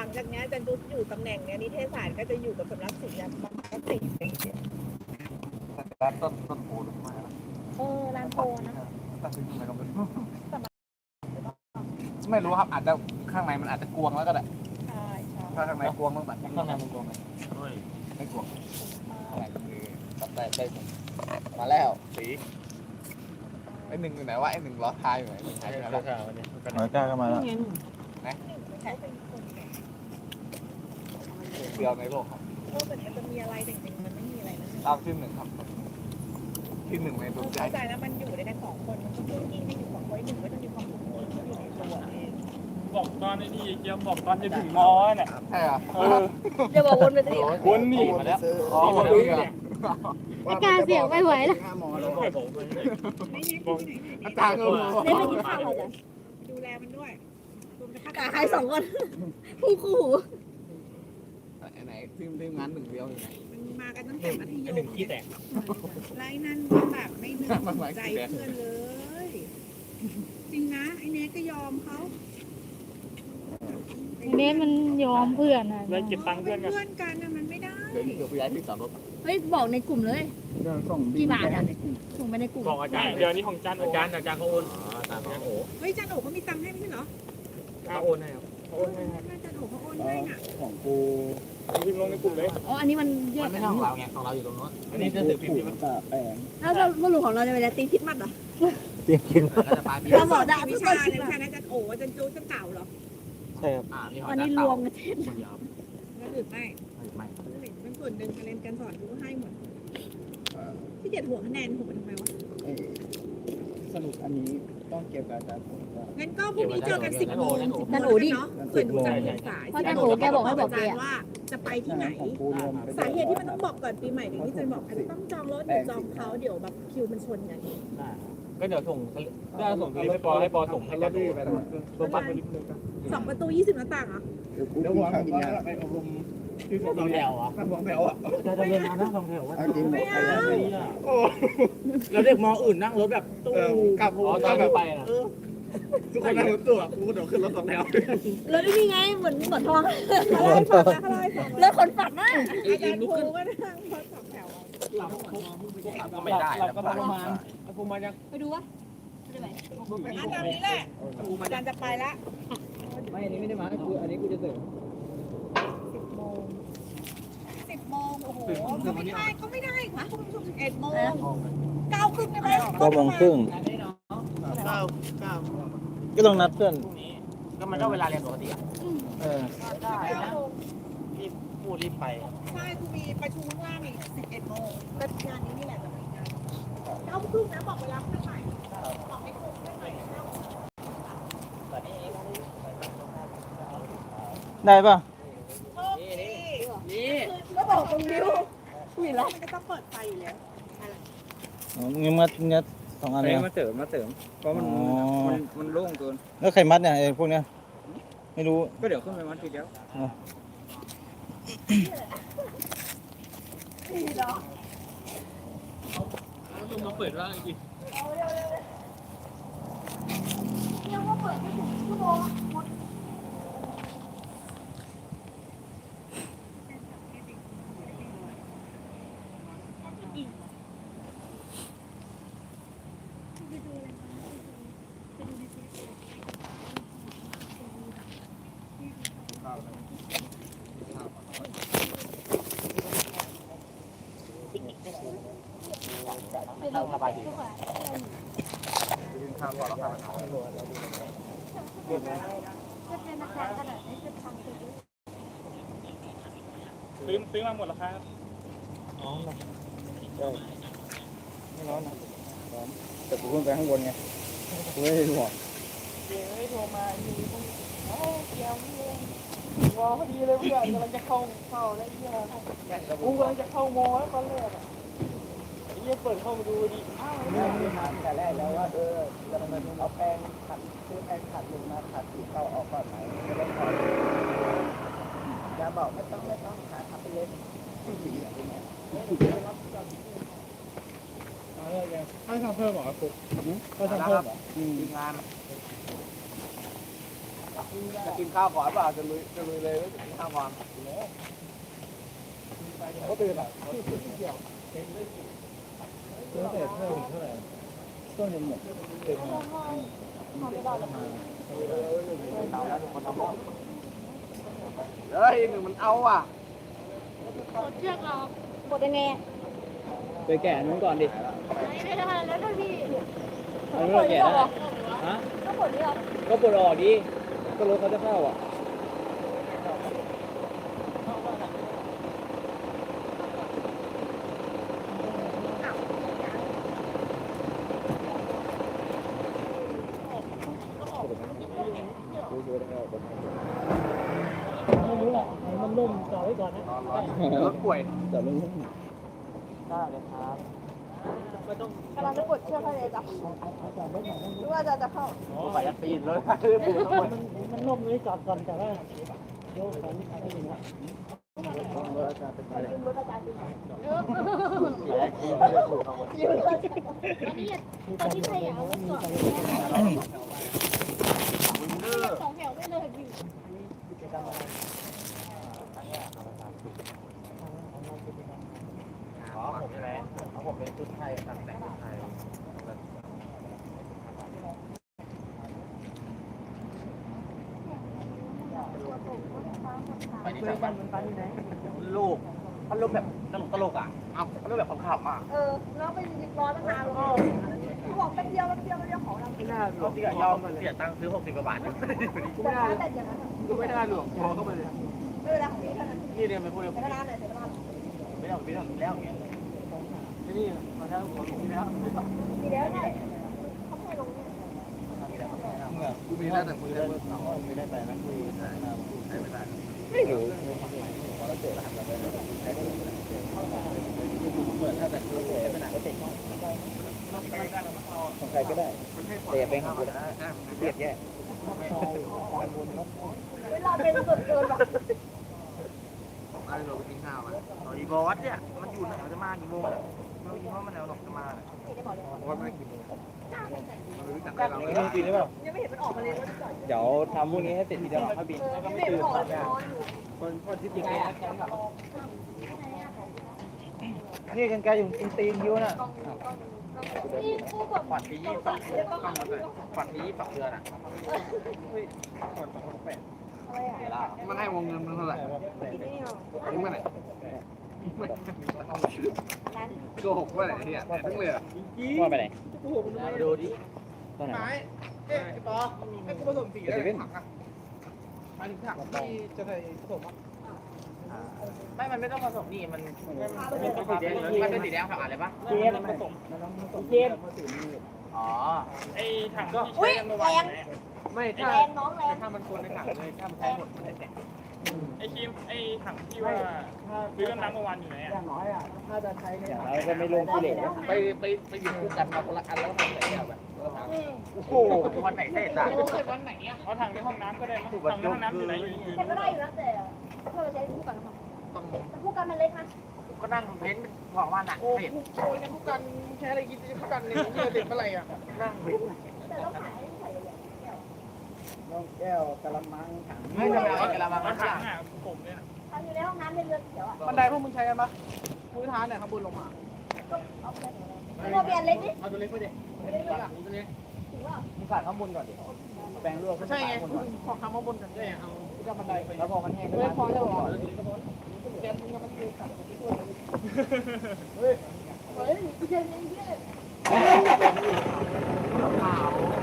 หลังจากเนี้ยอาจันจุอยู่ตำแหน่งเนี้ยนิเทศศาสตร์ก็จะอยู่กับสำนักศิลป์มันก็สี่ปีเนี่ยร้านต้นต้นโพลงมาแล้วเออร้านโพนะตัดสินใจก็ไม่รู้ไม่รู้ครับอาจจะข้างในมันอาจจะกวงแล้วก็ได้ใช่ใช่ถ้าข้างในกวงมันแบบข้างในมันกลมไหมไม่กวงข้างในคือตัดได้ได้หมดมาแล้วสีไอหนึ่งอยู่ไหนวะไอหนึ่งล้อท้ายอยู่ไหนหนึ่งท้ายอยู่ไหนวะหอยกล้าก็มาแล้วใช้เป็นคนแก่ เดียวในโลกครับโลกแบบนี้จะมีอะไรเด็กๆมันไม่มีอะไรนะตามที่หนึ่งครับ ที่หนึ่งในดวงใจ เข้าใจแล้วมันอยู่ในกันสองคนมันก็ยิ่งยิ่งไม่อยู่สองคนหนึ่งก็จะมีความสุขอยู่ในตัวเองบอกตอนไอ้นี่เกียวบอกตอนจะถึงมอเนี่ยใช่เหรอเดี๋ยวบอกวนไปสิคนนี่มาแล้วอ๋อมาดูเหรอไม่กล้าเสี่ยงไม่ไหวแล้วอาจารย์ก็รู้เล่นไปกินข้าวเลยจ้ะดูแลมันด้วยรวมทั้งกาใครสองคนคู่คู่หู ไหนทีมทีมงานหนึ่งเดียวอยู่ไหน มันมากันตั้งแต่มัธยมหนึ่งขี้แตกไล่นั่นก็แบบไม่นึกใจเพื่อนเลย จริงนะไอ้เนทก็ยอมเขาเนสมันยอมเพื่อนอะเลยเก็บตังค์เป็เพื่อนนกันเพื่อนกันนะมันไม่ได้เดี๋ยวเดี๋ยวไปย้ายที่จอดรถเฮ้ยบอกในกลุ่มเลยส่งกี่บาทอะส่งไปในกลุ่มบอกอาจารย์เดี๋ยวนี้ของจันอาจารย์อาจารย์เขาโอนอาจารย์เขาโอนเฮ้ยจันโอ๋เขามีตังค์ให้ไม่ใช่เหรอค่าโอนให้ครับโอนให้ครับ น่าจันโอ๋เขาโอนให้น่ะของกู พิมพ์ลงในกลุ่มเลยอ๋อ อันนี้มันแยมักนไม่กันใช่ของเราไงของเราอยู่ตรงนู้นอันนี้จะถือพิมพ์ที่มันตาแปลงแล้วเราสรุปของเราในเวลาตีคิดมัดเหรอเตรียมกินก็จะปลายปีเราบอกได้วิทุกคชานคิดเนี่ยว่าวิชานั้นจันโอ๋จันจูจันเก่าเหรอใช่ครับอ่านี่อันนี้รวมกันเทศคนเดียวนั่นหรือไม่ไม่เป็นส่วนหนึ่งการเรียนการสอนกูก็ให้หมดที่เจ็ดหัวคะแนนผมทำไมวะเอ่อ สรุปอันนี้ต้องเก็บกับอาจารย์ผมก็งั้นก็พรุ่งนี้เจอกันสิบโมงจันโอ๋ดิเนาะส่วนหนูจะเรียนสายเพราะจันโอ๋แกบอกให้บอกอาแกจารย์อะ ว่าจะไปที่ไหน ของกูรวมไปด้วยสาเหตุที่มันต้องบอกก่อนปีใหม่อย่างที่จันบอกอาจจะต้องจองรถหรือจองเขาเดี๋ยวแบบคิวมันชนกันก็เดี๋ยวส่งก็ส่งสลิปให้ปอให้ปอส่งให้กันรวมปัดสลิปเลยกันสองประตูยี่สิบหน้าต่างเหรอ เดี๋ยวกูกินข้าวกินยา ไปอบรมที่ สองแถวอะสองแถวอะจะจะเรียนมานั่งสองแถวว่าเอาจริงบอกไปแล้วแล้วเด็กมออื่นนั่งรถแบบตู้กับอ๋อตอนไปนะทุกคนนั่งรถตู้อะกูเดี๋ยวขึ้นรถสองแถวแล้วนี่ไงเหมือนเหมือนทองเขาไล่ฝันนะเขาไล่ฝันแล้วคนฝันน่ะอาจารย์ครูก็นั่งรถสองแถวก็ไม่ได้เราก็ประมาณประมาณยังไปดูวะไปดูไหมอาจารย์นี้แหละอาจารย์จะไปละไม่อันนี้ไม่ได้มากูอันนี้กูจะเสริม สิบโมงสิบโมงโอ้โหก็ไม่ได้ก็ไม่ได้ค่ะคุณผู้ชมสิบเอ็ดโมงเก้าครึ่งได้ไหมก็มองครึ่งเก้าเก้าก็ต้องนัดเพื่อนพรุ่งนี้ก็มันก็เวลาเรียนปกติอะเออได้นะรีบพูดรีบไปใช่คุณมีประชุมข้างล่างอีกสิบเอ็ดโมงก็งานนี้นี่แหละจะไปงานเก้าครึ่งนะบอกเวลาเพื่อนใหม่บอกให้ครูเพื่อนใหม่เก้าได้ป่ะ โชคดี นี่ ก็บอกตรงนิ้ว มีแล้วมันก็ต้องเปิดไฟอยู่แล้วอ๋องั้นมัดงัดสองอันเลยมาเสริมมาเสริมเพราะมันอ๋อมันมันโล่งเกินแล้วใครมัดเนี่ยไอ้พวกเนี้ยไม่รู้ก็เดี๋ยวขึ้นไปมัดทีเดียวต้องมาเปิดว่าอีกเราสบายดีกินข้าวก่อนแล้วครับซื้อซื้อมาหมดราคาครับไม่ร้อนนะร้อนแต่กูขึ้นไปข้างบนไงกูไม่ได้ห่วงเดี๋ยวให้โทรมาอีกทีโอ้เกี่ยววอพอดีเลยเพื่อนกำลังจะเข้าเข้าแล้วเหี้ยกูกำลังจะเข้าโมแล้วตอนแรกอะ ไอ้เหี้ยเปิดเข้ามาดูดีอ้าวไม่ได้มาแต่แรกแล้วว่าเออเราทำไมมึงเอาแป้งขัดซื้อแป้งขัดลงมาขัดสีเก่าออกก่อนไหมจะได้ถอดยาบอกไม่ต้องไม่ต้องหาทำไปเลยสีอะไรเลยให้ทำเพิ่มหรอครับก็ทำเพิ่มหรอทีมงานจะกินข้าวก่อนเปล่าจะลุยจะลุยเลยไม่กินข้าวก่อนเขาตื่นอะเเพิ่มเพิ่มเท่าไหร่ต้นยังหมดเต็มแล้วเฮ้ยหนึ่งมันเอาอะกดเชือกเรากดยังไงไปแก่นู้นก่อนดิไม่ได้แล้วพี่อันนู้แก่แล้วฮะก็ปวดนี่หรก็ปวดออกดิก็รถเขาจะเข้าอะ ไม่รู้แหละให้มันนุ่มต่อไว้ก่อนนะ รถป่ วยแต่ไม่รู้ได้เลยครับไม่ต้องกำลังจะกดเชือกให้เลยจ้ะหรือว่าจะจะเข้าไปจะปีนเลยคือปูทั้งหมดมันมันนุ่มเลยจอดก่อนแต่ว่าโยกของอะไรอย่างเงี้ยตอนที่ใครเอาจอดสองแถวไปเลย ขอผมใช่ไหมขอผมเป็นชุดไทยตัดแต่งชุดไทยไปที่ไหนมันไปที่ไหน ลูกพัดลมแบบตลกตลกอะเอ้าพัดลมแบบขำๆอะเออ แล้วไปยืนรอตั้งนานแล้วเขาบอกแป๊บเดียวแป๊บเดียวแป๊บเดียวของเราไม่น่าเขาที่ยอมเสียตังค์ซื้อหกสิบกว่าบาทแต่ร้านแต่อย่างนั้นก็ไม่ได้หรอกพอเข้าไปเลยไม่เป็นไรของพี่เท่านั้นนี่เนี่ยไม่พูดเลยแต่ร้านไหนแต่ร้านไม่ต้องไม่ต้องแล้วอย่างเงี้ยที่นี่มาแล้วผมที่แล้วมีแล้วไงเขาไม่ลงมีแล้วแต่คุยได้ไม่ได้ไปนะคุยได้ไม่ได้ไม่รู้ เหมือนถ้าแต่คุยได้ไม่ได้ก็เต็ม ของ ใครก็ได้แต่อย่าเป็นของกูนะเรียกแย่เวลาเป็นส่วนเกินว่ะไอ้เราไปกินข้าวมาอีบอสเนี่ย มันอยู่ไหนมันจะมากี่โมงไม่รู้ว่ามันเอาหนอกจะมาเพราะว่าไม่กินมันรู้จักเราไม่รู้จริงหรือเปล่ายังไม่เห็นมันออกมาเลยว่าจะจอดเดี๋ยวทำพวกนี้ให้เสร็จทีเดียวค่อยบินเออยังไม่เห็นมันออกเลยนอนอยู่คนคนที่จริงนี่กันไกลอยู่กินตีนยิ้วน่ะ นี่คู่กับฝันที่ยี่สิบสองฝันที่ยี่สิบสองเดือนอะอะไรอะมันให้วงเงินมันเท่าไหร่กินนี่เนาะถึงเมื่อไหร่โกหกเมื่อไหร่เนี่ยแต่ทั้งเลยอะว่าไปไหนดูดิตรงไหนเอ๊ะไอ้ปอให้กูผสมสีอะได้ถังอะมาถึงถังที่จะใส่ผสมอะ ไม่ มันไม่ต้องผสมนี่ มันมันเป็นสีแดงมันเป็นสีแดงผ่านอะไรปะเจมผสมเจมอ๋อ ไอ้ถังอุ้ยแรงไม่แรถ้างน้องแรงถ้ามันคนในถังเลยถ้ามันใช้หมดมันจะแตกไอ้ครีมไอ้ถังที่ว่าซื้อน้ำเมื่อวานอยู่ไหนอย่างน้อยอะถ้าจะใช้ในอย่างเราก็ไม่ลงกิเลสไปไปไปหยิบคู่กันมาคนละอันแล้วทำใส่แก้วแบบคนละถังโอ้โหวันไหนเสร็จอะวันไหนอะเอาถังในห้องน้ำก็ได้มั้งถังในห้องน้ำอยู่ไหนอยู่แต่ก็ได้อยู่นะแต่ ถ้าเราใช้คู่กันมาต้องแต่คู่กันมันเล็กนะก็นั่งเพ้นบอกว่าหนักโอ้เสร็จโหคู่กันใช้อะไรกินคู่กันเนี่ยเจอเด็กเมื่อไหร่อะนั่งเพ้นแต่ต้องขายใส่เลยน้องแก้วกะละมังถังไม่ทำไมเอากระมังถัมางถังอะผมเนี่ยถ้าอยู่ในห้องน้ำเป็นเรือนเขียวอะบันไดพวกมึงใช้กันปะพื้นฐานเนี่ยข้างบนลงมาก็เอาไปโมเบียนเล็กนิดเอาตัวเล็กไปดิตัวเล็กตัวเล็กถือว่ามึงขาดข้างบนก่อนดิแปลงรวมไม่ใช่ไงพอทำข้างบนกันได้เอา ที่บันไดไปแล้วพอมันแห้งเฮ้ยพอแล้วเหรอเฮ้ยเฮ้ยเฮ้ยจะเอาไหนวะเพื่อน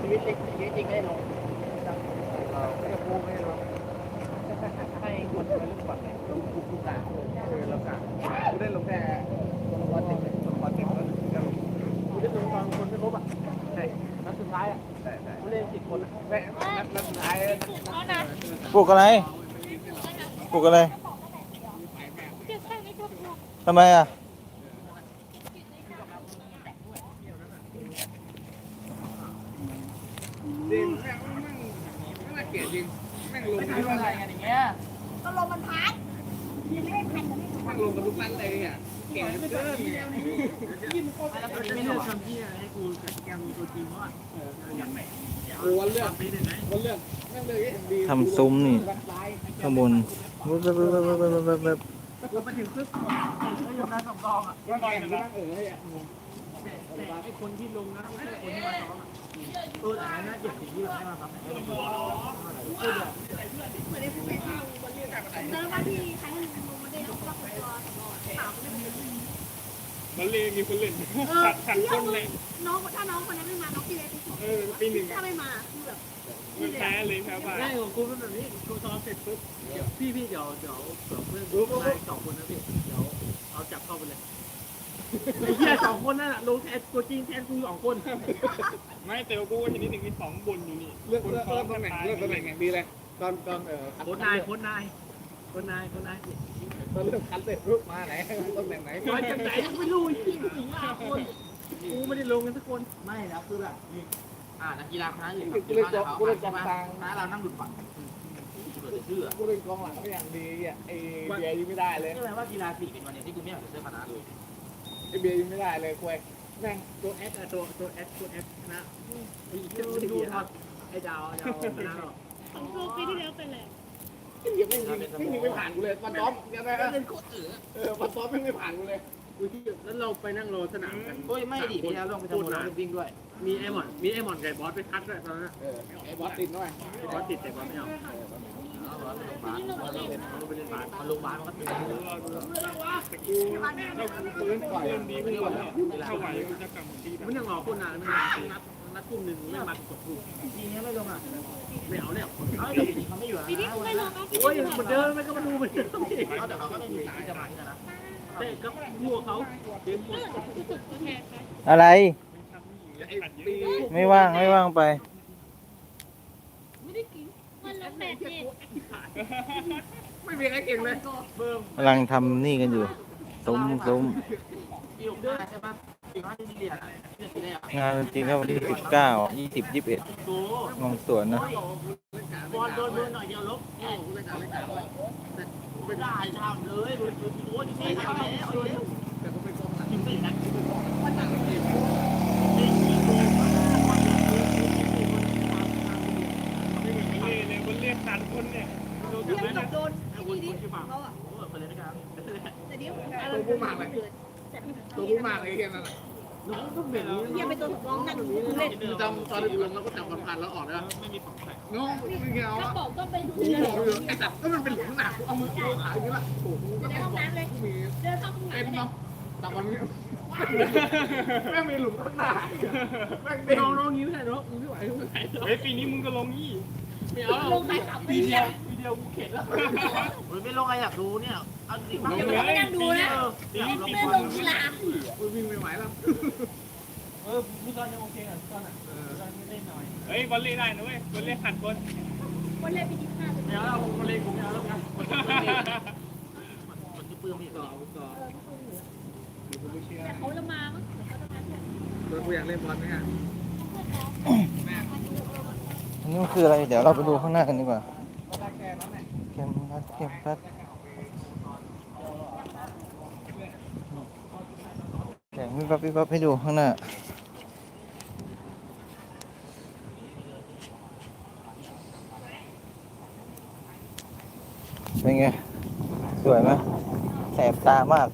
ชีวิตเล็กชีวิตจริงได้ลงไม่จะพูดไม่หรอกให้คนเป็นลูกปัดเนี่ยลูกลูกลูกหลานเออเรากะกูได้ลงแค่พอเจ็บเลยพอเจ็บก็จะลงกูได้ลงตอนคนไม่ครบอะใช่นัดสุดท้ายอะใช่ใช่กูเล่นสิบคนอะไม่นัดนัดสุดท้ายปลูกอะไรปลูกอะไร เก็บแค่นี้ก็พอ ทำไมอะ จริงแม่งแม่งแม่งเกลียดจริงแม่งลงไม่กันทุกอะไรนัดกันอย่างเงี้ยก็ลมมันพัดยังไม่ได้พัดกันไม่แม่งลงกันทุกนัดเลยอะเกลียดเกินไม่เลือกคำที่ให้กูแกมตัวจริงว่าโอ้วันเลือกวันเลือกแม่งเลยดีทำซุ้มนี่ข้างบน บึ๊บบึ๊บบึ๊บบึ๊บบึ๊บบึ๊บบึ๊บกูไปถึงปึ๊บแล้วยกน้ำสองกองอะว่าไปอย่างนั้นเออให้อะแต่ไอ้คนที่ลงนะไม่ใช่คนที่มาซ้อมอะตัวไหนน่าเกลียดสิ่งที่เราได้มาครับเดินมาที่ใครให้ลงมาได้ลงมาตัวถามไม่ได้มันเลยมีคนเล่นเออขันคนเลยน้องถ้าน้องคนนั้นไม่มาน้องพี่เล็กเออปีหนึ่งถ้าไม่มาคือแบบ มันแพ้เลยครับง่ายของกูเป็นแบบนี้กูซ้อมเสร็จปุ๊บเดี๋ยวพี่พี่เดี๋ยวเดี๋ยวเผื่อเพื่อนรู้ว่าสองคนนะพี่เดี๋ยวเอาจับเข้าไปเลยไอ้เหี้ยสองคนนั่นแหละลงแทนตัวจริงแทนกูสองคนไม่แต่ว่ากูว่าทีนี้หนึ่งมีสองบนอยู่นี่เลือกเลือกเลือกตำแหน่งเลือกตำแหน่งอย่างดีเลยตอนตอนเออโค้ชนายโค้ชนายโค้ชนายโค้ชนายตอนเลือกคัดเสร็จปุ๊บมาไหนตำแหน่งไหนมาจากไหนไม่รู้จริงสี่ห้าคนกูไม่ได้ลงกันสักคนไม่นะคือแบบ อ่านักกีฬาคณะอื่นกูเล่นกองกูเล่นกองกลางคณะเรานั่งดุดฝังเปิดเสื้อกูเล่นกองหลังก็อย่างดีอะไอเบียร์ยิงไม่ได้เลยใช่ไหมว่ากีฬาสีเป็นวันเดียวที่กูไม่อยากใส่เสื้อคณะเลยไอเบียร์ยิงไม่ได้เลยคุยแม่งตัวแอดอะตัวตัวแอดตัวแอดนะไอ้เจ้าดูครับไอ้ดาวดาวคณะเราของโลกปีที่แล้วเป็นแหละไอ้เบียร์ไม่ยิงไม่ยิงไม่ผ่านกูเลยวันซ้อมยังไงเล่นโคตรเอ๋อเออวันซ้อมไม่ไม่ผ่านกูเลย อุ้ยแล้วเราไปนั่งรอสนามกันโอ้ยไม่ดิพี่แล้วลงไปทำโมนาวิ่งด้วยมีไอ้หมอนมีไอ้หมอนไก่บอสไปคัดด้วยตอนนั้นเออไอ้บอสติดหน่อยบอสติดแต่บอสไม่เอาที่ลงไปเล่นเราไปเล่นบาสมันลงบ้านมันก็ตื่นปืนปล่อยดีไม่ไหวถ้าไหวกูจะกลับมาตีแบบมันยังรอคนนานไม่นัดนัดกลุ่มหนึ่งไม่มากดกลุ่มทีนี้ไม่ลงอะไม่เอาแล้วเขาไม่อยู่เขาไม่อยู่ปีนี้กูไม่ลงนะปีโอ้ยนี้เหมือนเดิมไม่ก็มาดูเหมือนเดิมอีกเขาแต่เขาก็ไม่มีที่จะมาที่นั่นนะ อะไร ไม่ว่างไม่ว่างไป ไม่มีใครเก่งเลยกำลังทำนี่กันอยู่ซุ้มซุ้มปีกเดือนใช่ปะปีห้าที่เรียนเรียนปีแรกงานจริงๆก็วันที่สิบเก้ายี่สิบยี่สิบเอ็ดโตมองสวนนะบอลโดนโดนหน่อยเดียวลบโอ้โหเล่นกาเล่นกา ไม่ได้ทำเลยโอ้ยนี่ทำแล้วเลยแต่ก็เป็นกองหลังจริงสินเลยเลยมันเรียกตันคนเนี่ยโดนเรีกันไม่โดนไอ้นนี่คนชื่อหมาเขาอะโอ้ไปเลยนะครับแต่เดี๋ยวตัวผู้มากเลยตัวผู้มากเลยแค่นั้นน้องก็เหม็นเยี่ยเป็นตัวน้องนั่งเล่นมึงจำตอนลงแล้วก็จับผ่านแล้วออกได้ไม่มีของใส่น้ องไม่เงาถ้าบอกก็ไปดูกูบอกเลยไอ้สัตว์ก็มันเป็นหลุมหนักเอามือเอาขาอย่างนี้ละโอ้โหในห้องน้ำเลยมีเดินเข้าห้องเต็มน้ำเลยเนาะแต่วันนี้แม่งมีหลุมข้างหน้าแม่งไปเต็มน้องน้องยิ้มแค่น้องไม่ไหวไม่ไหวเฮ้ยปีนี้มึงก็ลงนี่ไม่เอาลงไปสามปีปีเดียอะวปีเดียวกูเข็ดแล้วเฮ้ยไม่ลงใครอยากดูเนี่ยเอาจริงมากเดี๋ยวไม่นั่งดูนะปีนี้ติดไม่บอลลงกีฬากูวิ่งไม่ไหวแล้ว เออพี่ตอนยังโอเคอะตอนอะตอนไม่เล่นหน่อยเฮ้ยบอลเล่ได้นะเว้ยบอลเล่ขัดบอลวันแรกปีที่ห้าเลยไม่เอาแล้วผมเล่นผมไม่เอาแล้วกันมันที่ปื้มอีกต่อต่อแต่เขาจะมามั้งเขาจะมาเที่ยวตัวกูอยากเล่นบอลไหมฮะอันนี้มันคืออะไร เดี๋ยวเราไปดูข้างหน้ากันดีกว่าเข็มพัดเข็มพัดแสงวิบวับวิบวับให้ดูข้างหน้า เป็นไง สวยไหมแสบตามาก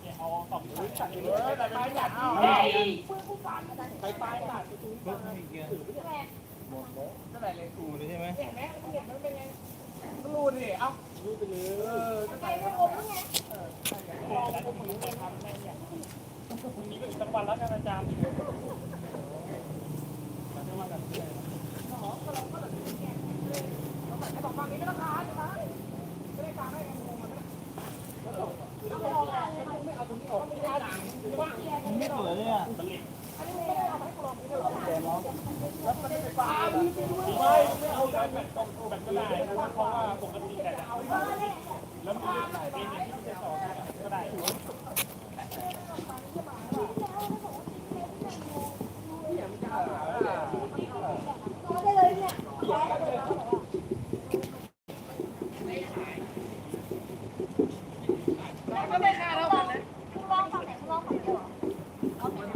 เเอาสองมือตัดเลยแต่ไม่ตัดเอา ไปปลายตัดไปตรงนี้เท่าไหร่เลยกูเลยใช่ไหมเห็นไหมเห็นมันเป็นไงรู้ดิเอ้ารู้ไปเลยเออก็ใส่ไม่อมไงเออลองอมเหมือนกันทำแม่เนี่ยพรุ่งนี้ก็อีกสักวันแล้วกันอาจารย์ไม่เหลือ เลยอะไม่ไม่เอาแบบตรงแบบก็ได้เพราะว่าปกติแต่เอาแล้วมันใส่เองที่